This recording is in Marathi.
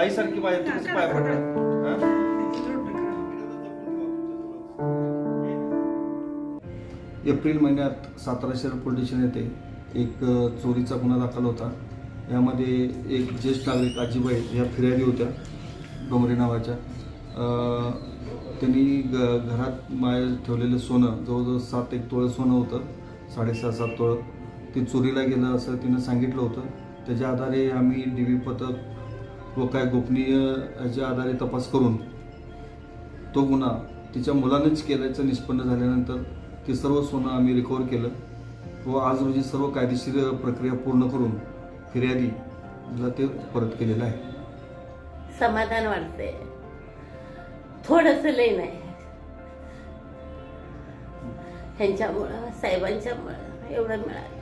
आईसारखी बाई तू कसं पाय पडणार एप्रिल महिन्यात सातारा शहर पोलीस स्टेशन येथे एक चोरीचा गुन्हा दाखल होता. यामध्ये एक ज्येष्ठ नागरिक आजीबाई ह्या फिर्यादी होत्या डोंगरे नावाच्या. त्यांनी ग घरात माय ठेवलेलं सोनं जवळजवळ सात एक तोळं सोनं होतं साडेसहा सात तोळं. ते चोरीला गेलं असं तिनं सांगितलं होतं. त्याच्या आधारे आम्ही डी व्ही पथक व काय गोपनीय याच्या आधारे तपास करून तो गुन्हा तिच्या मुलानेच केल्याचं निष्पन्न झाल्यानंतर ते सर्व सोनं आम्ही रिकवर केलं व आज रोजी सर्व कायदेशीर प्रक्रिया पूर्ण करून फिर्यादीला ते परत केलेलं आहे. समाधान वाटते थोडस लय नाही. ह्यांच्यामुळं साहेबांच्यामुळं एवढं मिळालं.